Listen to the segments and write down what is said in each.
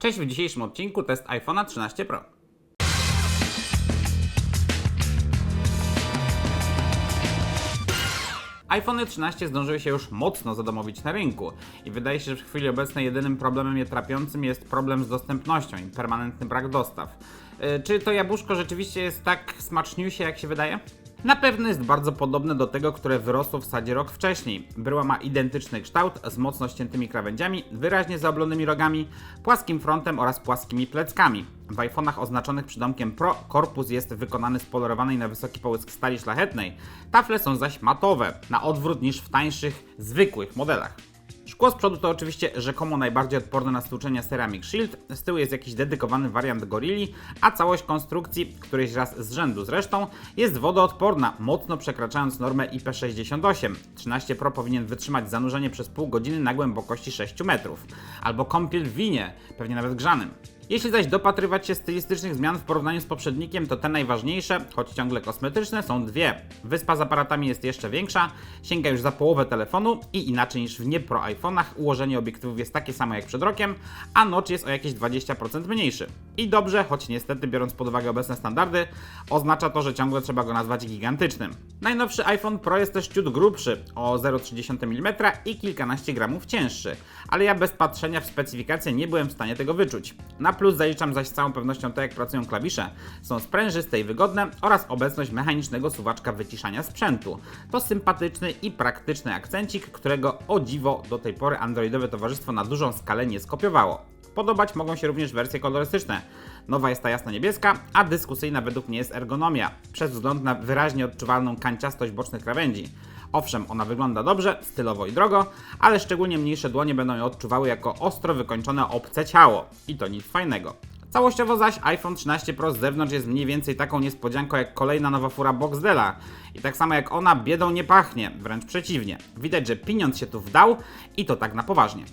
Cześć, w dzisiejszym odcinku test iPhone'a 13 Pro. iPhone 13 zdążyły się już mocno zadomowić na rynku i wydaje się, że w chwili obecnej jedynym problemem je trapiącym jest problem z dostępnością i permanentny brak dostaw. Yy, Czy to jabłuszko rzeczywiście jest tak smaczniusie, jak się wydaje? Na pewno jest bardzo podobne do tego, które wyrosło w sadzie rok wcześniej. Bryła ma identyczny kształt z mocno ściętymi krawędziami, wyraźnie zaoblonymi rogami, płaskim frontem oraz płaskimi pleckami. W iPhone'ach oznaczonych przydomkiem Pro korpus jest wykonany z polerowanej na wysoki połysk stali szlachetnej, tafle są zaś matowe, na odwrót niż w tańszych, zwykłych modelach. Szkło z przodu to oczywiście rzekomo najbardziej odporne na stłuczenia Ceramic Shield, z tyłu jest jakiś dedykowany wariant Gorilli, a całość konstrukcji, któryś raz z rzędu zresztą, jest wodoodporna, mocno przekraczając normę IP68. 13 Pro powinien wytrzymać zanurzenie przez pół godziny na głębokości 6 metrów, albo kąpiel w winie, pewnie nawet grzanym. Jeśli zaś dopatrywać się stylistycznych zmian w porównaniu z poprzednikiem, to te najważniejsze, choć ciągle kosmetyczne, są dwie. Wyspa z aparatami jest jeszcze większa, sięga już za połowę telefonu i inaczej niż w nie Pro iPhone'ach ułożenie obiektywów jest takie samo jak przed rokiem, a notch jest o jakieś 20% mniejszy. I dobrze, choć niestety biorąc pod uwagę obecne standardy, oznacza to, że ciągle trzeba go nazwać gigantycznym. Najnowszy iPhone Pro jest też ciut grubszy, o 0,3 mm i kilkanaście gramów cięższy, ale ja bez patrzenia w specyfikację nie byłem w stanie tego wyczuć. Na plus zaliczam zaś z całą pewnością to, jak pracują klawisze. Są sprężyste i wygodne oraz obecność mechanicznego suwaczka wyciszania sprzętu. To sympatyczny i praktyczny akcencik, którego o dziwo do tej pory Androidowe Towarzystwo na dużą skalę nie skopiowało. Podobać mogą się również wersje kolorystyczne. Nowa jest ta jasna niebieska, a dyskusyjna według mnie jest ergonomia, przez wzgląd na wyraźnie odczuwalną kanciastość bocznych krawędzi. Owszem, ona wygląda dobrze, stylowo i drogo, ale szczególnie mniejsze dłonie będą ją odczuwały jako ostro wykończone obce ciało. I to nic fajnego. Całościowo zaś iPhone 13 Pro z zewnątrz jest mniej więcej taką niespodzianką jak kolejna nowa fura Boxdela. I tak samo jak ona, biedą nie pachnie, wręcz przeciwnie. Widać, że pieniądz się tu wdał i to tak na poważnie.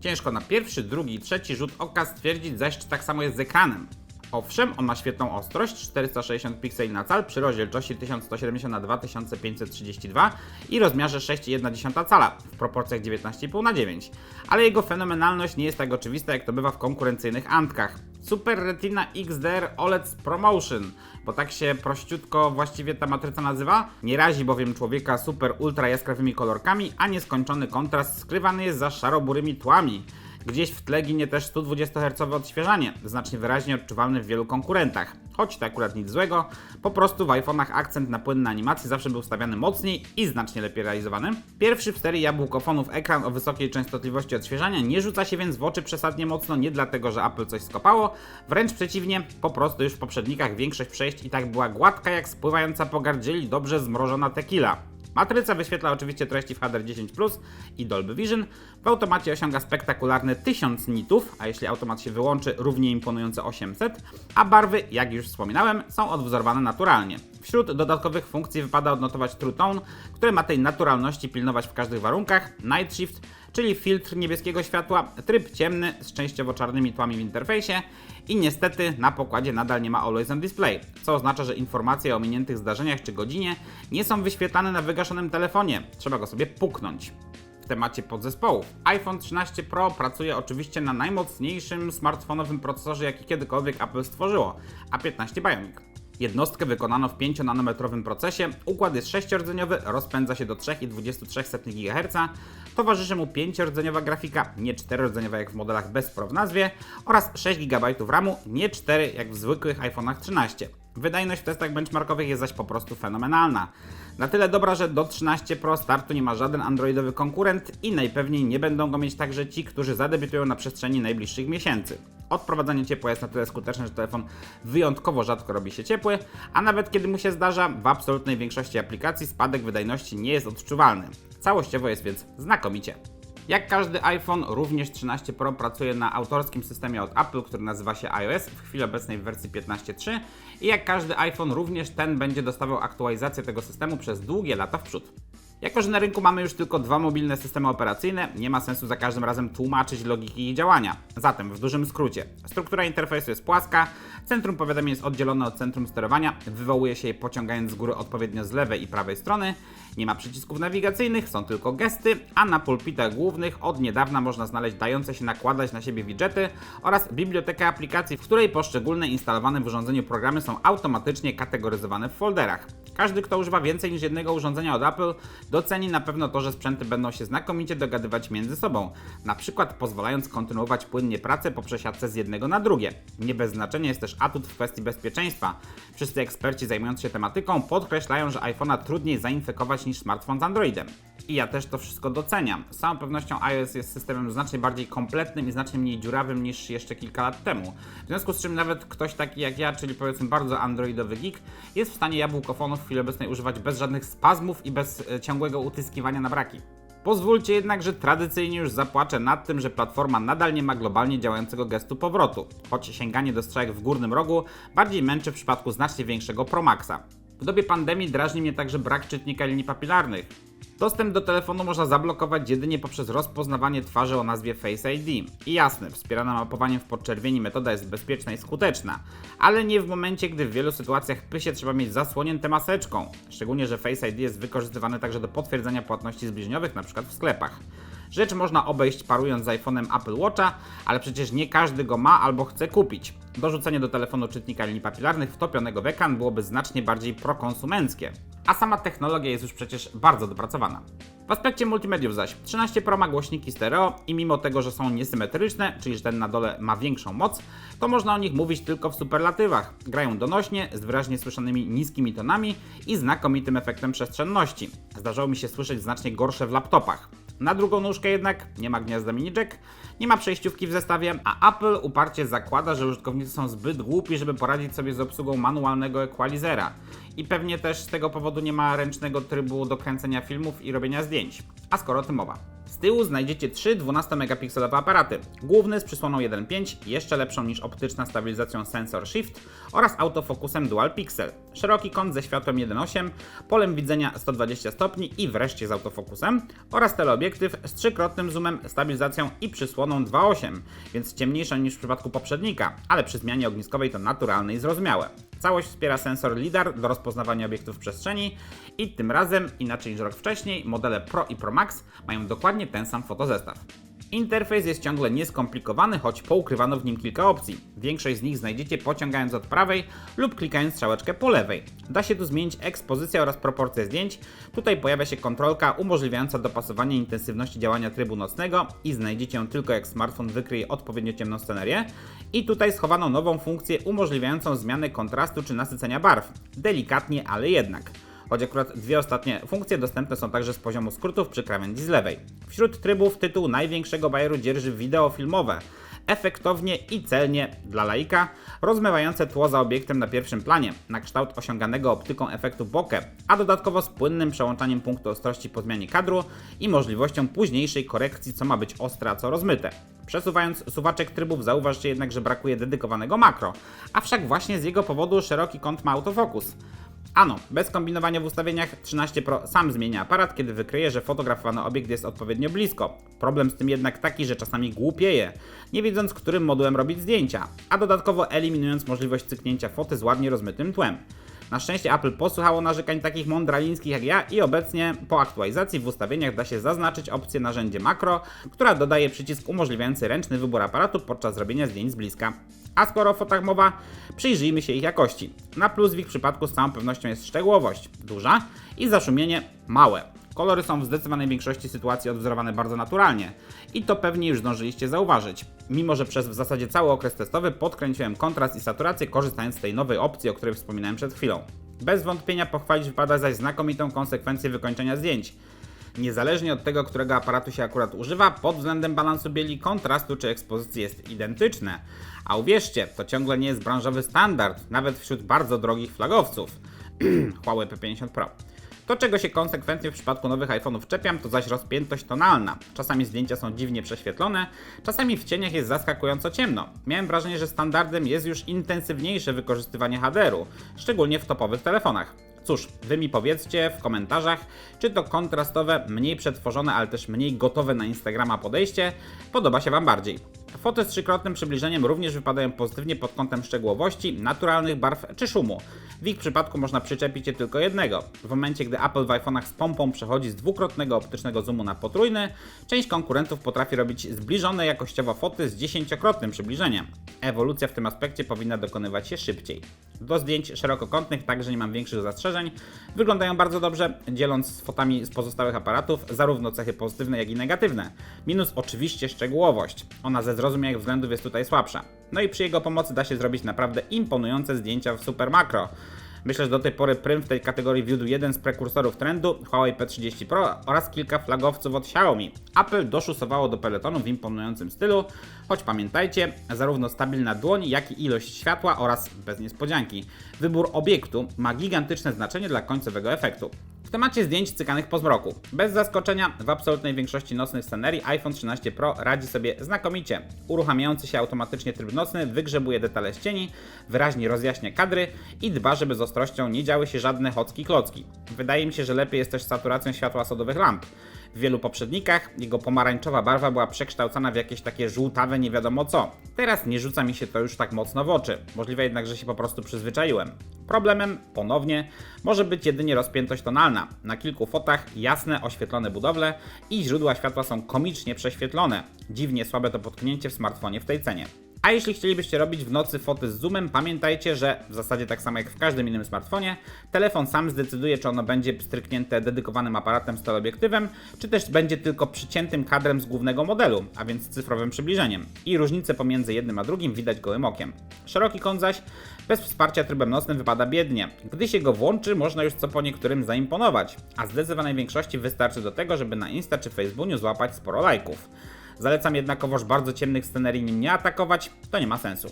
Ciężko na pierwszy, drugi i trzeci rzut oka stwierdzić zaś, czy tak samo jest z ekranem. Owszem, on ma świetną ostrość, 460 pikseli na cal przy rozdzielczości 1170 na 2532 i rozmiarze 6,1 cala w proporcjach 19,5 na 9, ale jego fenomenalność nie jest tak oczywista jak to bywa w konkurencyjnych Antkach. Super Retina XDR OLED Promotion, bo tak się prościutko właściwie ta matryca nazywa, nie razi bowiem człowieka super ultra jaskrawymi kolorkami, a nieskończony kontrast skrywany jest za szaroburymi tłami. Gdzieś w tle ginie też 120 Hz odświeżanie, znacznie wyraźnie odczuwalne w wielu konkurentach. Choć to akurat nic złego, po prostu w iPhone'ach akcent na płynne animacje zawsze był stawiany mocniej i znacznie lepiej realizowany. Pierwszy w serii jabłkofonów ekran o wysokiej częstotliwości odświeżania nie rzuca się więc w oczy przesadnie mocno, nie dlatego, że Apple coś skopało, wręcz przeciwnie, po prostu już w poprzednikach większość przejść i tak była gładka jak spływająca po gardzieli dobrze zmrożona tequila. Matryca wyświetla oczywiście treści w HDR10 i Dolby Vision. W automacie osiąga spektakularne 1000 nitów, a jeśli automat się wyłączy, równie imponujące 800, a barwy, jak już wspominałem, są odwzorowane naturalnie. Wśród dodatkowych funkcji wypada odnotować True Tone, który ma tej naturalności pilnować w każdych warunkach, Night Shift, czyli filtr niebieskiego światła, tryb ciemny z częściowo czarnymi tłami w interfejsie i niestety na pokładzie nadal nie ma Always on Display, co oznacza, że informacje o ominiętych zdarzeniach czy godzinie nie są wyświetlane na wygaszonym telefonie, trzeba go sobie puknąć. W temacie podzespołów. iPhone 13 Pro pracuje oczywiście na najmocniejszym smartfonowym procesorze, jaki kiedykolwiek Apple stworzyło, A15 Bionic. Jednostkę wykonano w 5-nanometrowym procesie, układ jest 6-rdzeniowy, rozpędza się do 3,23 GHz, towarzyszy mu 5-rdzeniowa grafika, nie 4-rdzeniowa jak w modelach bez Pro w nazwie, oraz 6 GB RAMu, nie 4 jak w zwykłych iPhone'ach 13. Wydajność w testach benchmarkowych jest zaś po prostu fenomenalna. Na tyle dobra, że do 13 Pro startu nie ma żaden androidowy konkurent i najpewniej nie będą go mieć także ci, którzy zadebiutują na przestrzeni najbliższych miesięcy. Odprowadzanie ciepła jest na tyle skuteczne, że telefon wyjątkowo rzadko robi się ciepły, a nawet kiedy mu się zdarza, w absolutnej większości aplikacji spadek wydajności nie jest odczuwalny. Całościowo jest więc znakomicie. Jak każdy iPhone, również 13 Pro pracuje na autorskim systemie od Apple, który nazywa się iOS, w chwili obecnej w wersji 15.3 i jak każdy iPhone, również ten będzie dostawał aktualizację tego systemu przez długie lata w przód. Jako, że na rynku mamy już tylko dwa mobilne systemy operacyjne, nie ma sensu za każdym razem tłumaczyć logiki ich działania. Zatem, w dużym skrócie, struktura interfejsu jest płaska, centrum powiadomień jest oddzielone od centrum sterowania, wywołuje się je pociągając z góry odpowiednio z lewej i prawej strony, nie ma przycisków nawigacyjnych, są tylko gesty, a na pulpitach głównych od niedawna można znaleźć dające się nakładać na siebie widgety oraz bibliotekę aplikacji, w której poszczególne instalowane w urządzeniu programy są automatycznie kategoryzowane w folderach. Każdy, kto używa więcej niż jednego urządzenia od Apple, doceni na pewno to, że sprzęty będą się znakomicie dogadywać między sobą, na przykład pozwalając kontynuować płynnie pracę po przesiadce z jednego na drugie. Nie bez znaczenia jest też atut w kwestii bezpieczeństwa. Wszyscy eksperci zajmujący się tematyką podkreślają, że iPhone'a trudniej zainfekować niż smartfon z Androidem. I ja też to wszystko doceniam. Z całą pewnością iOS jest systemem znacznie bardziej kompletnym i znacznie mniej dziurawym niż jeszcze kilka lat temu. W związku z czym nawet ktoś taki jak ja, czyli powiedzmy bardzo androidowy geek, jest w stanie jabłkofonów w chwili obecnej używać bez żadnych spazmów i bez e, ciągłego utyskiwania na braki. Pozwólcie jednak, że tradycyjnie już zapłaczę nad tym, że platforma nadal nie ma globalnie działającego gestu powrotu, choć sięganie do strzałek w górnym rogu bardziej męczy w przypadku znacznie większego Pro Maxa. W dobie pandemii drażni mnie także brak czytnika linii papilarnych. Dostęp do telefonu można zablokować jedynie poprzez rozpoznawanie twarzy o nazwie Face ID. I jasne, wspierana mapowaniem w podczerwieni metoda jest bezpieczna i skuteczna, ale nie w momencie, gdy w wielu sytuacjach pysie trzeba mieć zasłonięte maseczką. Szczególnie, że Face ID jest wykorzystywany także do potwierdzenia płatności zbliżeniowych, np. w sklepach. Rzecz można obejść parując z iPhone'em Apple Watcha, ale przecież nie każdy go ma albo chce kupić. Dorzucenie do telefonu czytnika linii papilarnych wtopionego w ekran byłoby znacznie bardziej prokonsumenckie. A sama technologia jest już przecież bardzo dopracowana. W aspekcie multimediów zaś 13 Pro ma głośniki stereo i mimo tego, że są niesymetryczne, czyli że ten na dole ma większą moc, to można o nich mówić tylko w superlatywach. Grają donośnie, z wyraźnie słyszanymi niskimi tonami i znakomitym efektem przestrzenności. Zdarzało mi się słyszeć znacznie gorsze w laptopach. Na drugą nóżkę jednak nie ma gniazda mini jack, nie ma przejściówki w zestawie, a Apple uparcie zakłada, że użytkownicy są zbyt głupi, żeby poradzić sobie z obsługą manualnego equalizera. I pewnie też z tego powodu nie ma ręcznego trybu do kręcenia filmów i robienia zdjęć. A skoro o tym mowa. Z tyłu znajdziecie trzy 12-megapikselowe aparaty. Główny z przysłoną 1.5, jeszcze lepszą niż optyczna stabilizacją Sensor Shift oraz autofokusem Dual Pixel. Szeroki kąt ze światłem 1.8, polem widzenia 120 stopni i wreszcie z autofokusem oraz teleobiektyw z trzykrotnym zoomem, stabilizacją i przysłoną 2.8, więc ciemniejsza niż w przypadku poprzednika, ale przy zmianie ogniskowej to naturalne i zrozumiałe. Całość wspiera sensor LiDAR do rozpoznawania obiektów w przestrzeni i tym razem, inaczej niż rok wcześniej, modele Pro i Pro Max mają dokładnie ten sam fotozestaw. Interfejs jest ciągle nieskomplikowany, choć poukrywano w nim kilka opcji. Większość z nich znajdziecie pociągając od prawej lub klikając strzałeczkę po lewej. Da się tu zmienić ekspozycję oraz proporcje zdjęć. Tutaj pojawia się kontrolka umożliwiająca dopasowanie intensywności działania trybu nocnego i znajdziecie ją tylko jak smartfon wykryje odpowiednio ciemną scenerię. I tutaj schowano nową funkcję umożliwiającą zmianę kontrastu czy nasycenia barw. Delikatnie, ale jednak choć akurat dwie ostatnie funkcje dostępne są także z poziomu skrótów przy krawędzi z lewej. Wśród trybów tytuł największego bajeru dzierży wideo filmowe, efektownie i celnie dla laika, rozmywające tło za obiektem na pierwszym planie, na kształt osiąganego optyką efektu bokeh, a dodatkowo z płynnym przełączaniem punktu ostrości po zmianie kadru i możliwością późniejszej korekcji, co ma być ostre, a co rozmyte. Przesuwając suwaczek trybów zauważcie jednak, że brakuje dedykowanego makro, a wszak właśnie z jego powodu szeroki kąt ma autofokus. Ano, bez kombinowania w ustawieniach 13 Pro sam zmienia aparat, kiedy wykryje, że fotografowany obiekt jest odpowiednio blisko. Problem z tym jednak taki, że czasami głupieje, nie wiedząc którym modułem robić zdjęcia, a dodatkowo eliminując możliwość cyknięcia foty z ładnie rozmytym tłem. Na szczęście Apple posłuchało narzekań takich mądralińskich jak ja i obecnie po aktualizacji w ustawieniach da się zaznaczyć opcję narzędzie makro, która dodaje przycisk umożliwiający ręczny wybór aparatu podczas robienia zdjęć z bliska. A skoro o fotach mowa, przyjrzyjmy się ich jakości. Na plus w ich przypadku z całą pewnością jest szczegółowość duża i zaszumienie małe. Kolory są w zdecydowanej większości sytuacji odwzorowane bardzo naturalnie i to pewnie już zdążyliście zauważyć. Mimo, że przez w zasadzie cały okres testowy podkręciłem kontrast i saturację korzystając z tej nowej opcji, o której wspominałem przed chwilą. Bez wątpienia pochwalić wypada zaś znakomitą konsekwencję wykończenia zdjęć. Niezależnie od tego, którego aparatu się akurat używa, pod względem balansu bieli, kontrastu czy ekspozycji jest identyczne. A uwierzcie, to ciągle nie jest branżowy standard, nawet wśród bardzo drogich flagowców. Huawei P50 Pro. To, czego się konsekwentnie w przypadku nowych iPhone'ów czepiam, to zaś rozpiętość tonalna. Czasami zdjęcia są dziwnie prześwietlone, czasami w cieniach jest zaskakująco ciemno. Miałem wrażenie, że standardem jest już intensywniejsze wykorzystywanie HDR-u, szczególnie w topowych telefonach. Cóż, wy mi powiedzcie w komentarzach, czy to kontrastowe, mniej przetworzone, ale też mniej gotowe na Instagrama podejście podoba się wam bardziej. Foty z trzykrotnym przybliżeniem również wypadają pozytywnie pod kątem szczegółowości, naturalnych barw czy szumu. W ich przypadku można przyczepić je tylko jednego. W momencie, gdy Apple w iPhone'ach z pompą przechodzi z dwukrotnego optycznego zoomu na potrójny, część konkurentów potrafi robić zbliżone jakościowo foty z dziesięciokrotnym przybliżeniem. Ewolucja w tym aspekcie powinna dokonywać się szybciej. Do zdjęć szerokokątnych także nie mam większych zastrzeżeń. Wyglądają bardzo dobrze, dzieląc fotami z pozostałych aparatów zarówno cechy pozytywne, jak i negatywne. Minus oczywiście szczegółowość. Ona ze zrozumiałych względów jest tutaj słabsza. No i przy jego pomocy da się zrobić naprawdę imponujące zdjęcia w super makro. Myślę, że do tej pory prym w tej kategorii wiódł jeden z prekursorów trendu, Huawei P30 Pro oraz kilka flagowców od Xiaomi. Apple doszusowało do peletonu w imponującym stylu, choć pamiętajcie, zarówno stabilna dłoń, jak i ilość światła oraz, bez niespodzianki, wybór obiektu ma gigantyczne znaczenie dla końcowego efektu. W temacie zdjęć cykanych po zmroku. Bez zaskoczenia, w absolutnej większości nocnych scenerii iPhone 13 Pro radzi sobie znakomicie. Uruchamiający się automatycznie tryb nocny wygrzebuje detale z cieni, wyraźnie rozjaśnia kadry i dba, żeby z ostrością nie działy się żadne chocki klocki. Wydaje mi się, że lepiej jest też z saturacją światła sodowych lamp. W wielu poprzednikach jego pomarańczowa barwa była przekształcana w jakieś takie żółtawe nie wiadomo co. Teraz nie rzuca mi się to już tak mocno w oczy. Możliwe jednak, że się po prostu przyzwyczaiłem. Problemem, ponownie, może być jedynie rozpiętość tonalna. Na kilku fotach jasne, oświetlone budowle i źródła światła są komicznie prześwietlone. Dziwnie słabe to potknięcie w smartfonie w tej cenie. A jeśli chcielibyście robić w nocy foty z zoomem, pamiętajcie, że w zasadzie tak samo jak w każdym innym smartfonie, telefon sam zdecyduje, czy ono będzie stryknięte dedykowanym aparatem z teleobiektywem, czy też będzie tylko przyciętym kadrem z głównego modelu, a więc cyfrowym przybliżeniem. I różnicę pomiędzy jednym a drugim widać gołym okiem. Szeroki kąt zaś bez wsparcia trybem nocnym wypada biednie. Gdy się go włączy, można już co po niektórym zaimponować, a zdecydowanej większości wystarczy do tego, żeby na Insta czy Facebooku złapać sporo lajków. Zalecam jednakowoż bardzo ciemnych scenerii nim nie atakować, to nie ma sensu.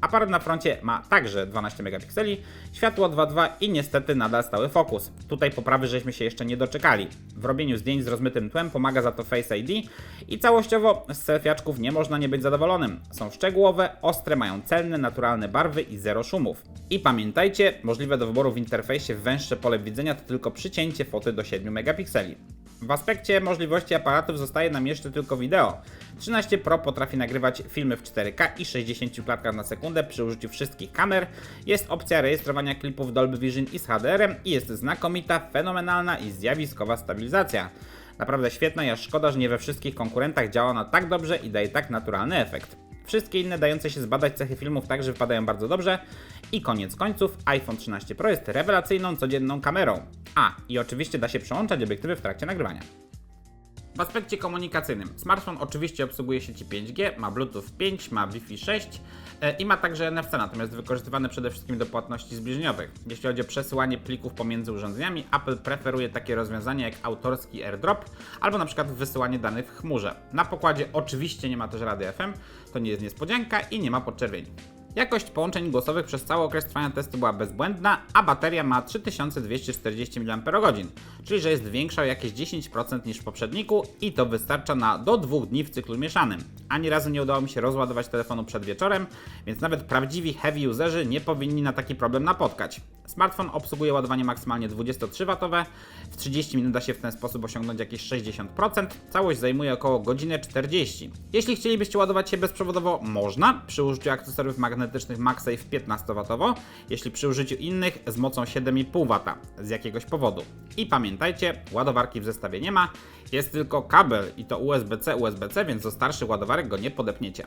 Aparat na froncie ma także 12 megapikseli, światło 2.2 i niestety nadal stały fokus. Tutaj poprawy żeśmy się jeszcze nie doczekali. W robieniu zdjęć z rozmytym tłem pomaga za to Face ID i całościowo z selfiaczków nie można nie być zadowolonym. Są szczegółowe, ostre, mają celne, naturalne barwy i zero szumów. I pamiętajcie, możliwe do wyboru w interfejsie węższe pole widzenia to tylko przycięcie foty do 7 megapikseli. W aspekcie możliwości aparatów zostaje nam jeszcze tylko wideo. 13 Pro potrafi nagrywać filmy w 4K i 60 klatkach na sekundę przy użyciu wszystkich kamer. Jest opcja rejestrowania klipów Dolby Vision i z HDR-em i jest znakomita, fenomenalna i zjawiskowa stabilizacja. Naprawdę świetna, aż szkoda, że nie we wszystkich konkurentach działa ona tak dobrze i daje tak naturalny efekt. Wszystkie inne dające się zbadać cechy filmów także wypadają bardzo dobrze. I koniec końców, iPhone 13 Pro jest rewelacyjną, codzienną kamerą. A, i oczywiście da się przełączać obiektywy w trakcie nagrywania. W aspekcie komunikacyjnym, smartfon oczywiście obsługuje sieci 5G, ma Bluetooth 5, ma Wi-Fi 6 e, i ma także NFC, natomiast wykorzystywany przede wszystkim do płatności zbliżeniowych. Jeśli chodzi o przesyłanie plików pomiędzy urządzeniami, Apple preferuje takie rozwiązania jak autorski AirDrop albo na przykład wysyłanie danych w chmurze. Na pokładzie oczywiście nie ma też rady FM, to nie jest niespodzianka i nie ma podczerwieni. Jakość połączeń głosowych przez cały okres trwania testu była bezbłędna, a bateria ma 3240 mAh, czyli że jest większa o jakieś 10% niż w poprzedniku i to wystarcza na do dwóch dni w cyklu mieszanym. Ani razu nie udało mi się rozładować telefonu przed wieczorem, więc nawet prawdziwi heavy userzy nie powinni na taki problem napotkać. Smartfon obsługuje ładowanie maksymalnie 23W, w 30 minut da się w ten sposób osiągnąć jakieś 60%, całość zajmuje około godzinę 40. Jeśli chcielibyście ładować się bezprzewodowo, można przy użyciu akcesoriów magnetycznych MagSafe 15W, jeśli przy użyciu innych z mocą 7,5W z jakiegoś powodu. I pamiętajcie, ładowarki w zestawie nie ma, jest tylko kabel i to USB-C, USB-C, więc do starszych ładowarek go nie podepniecie.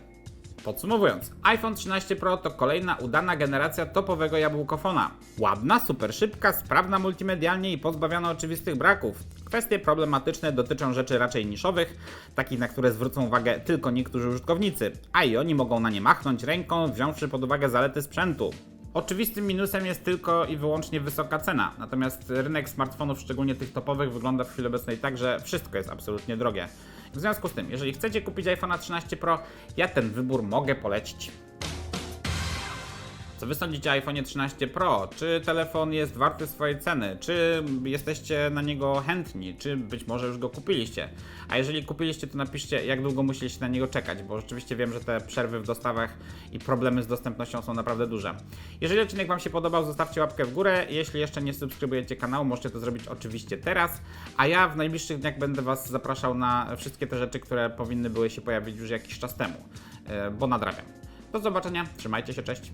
Podsumowując, iPhone 13 Pro to kolejna udana generacja topowego jabłkofona. Ładna, super szybka, sprawna multimedialnie i pozbawiona oczywistych braków. Kwestie problematyczne dotyczą rzeczy raczej niszowych, takich na które zwrócą uwagę tylko niektórzy użytkownicy, a i oni mogą na nie machnąć ręką, wziąwszy pod uwagę zalety sprzętu. Oczywistym minusem jest tylko i wyłącznie wysoka cena, natomiast rynek smartfonów, szczególnie tych topowych, wygląda w chwili obecnej tak, że wszystko jest absolutnie drogie. W związku z tym, jeżeli chcecie kupić iPhone 13 Pro, ja ten wybór mogę polecić. Co wy sądzicie o iPhone 13 Pro? Czy telefon jest warty swojej ceny? Czy jesteście na niego chętni? Czy być może już go kupiliście? A jeżeli kupiliście, to napiszcie, jak długo musieliście na niego czekać, bo rzeczywiście wiem, że te przerwy w dostawach i problemy z dostępnością są naprawdę duże. Jeżeli odcinek Wam się podobał, zostawcie łapkę w górę. Jeśli jeszcze nie subskrybujecie kanału, możecie to zrobić oczywiście teraz. A ja w najbliższych dniach będę Was zapraszał na wszystkie te rzeczy, które powinny były się pojawić już jakiś czas temu, e, bo nadrabiam. Do zobaczenia, trzymajcie się, cześć.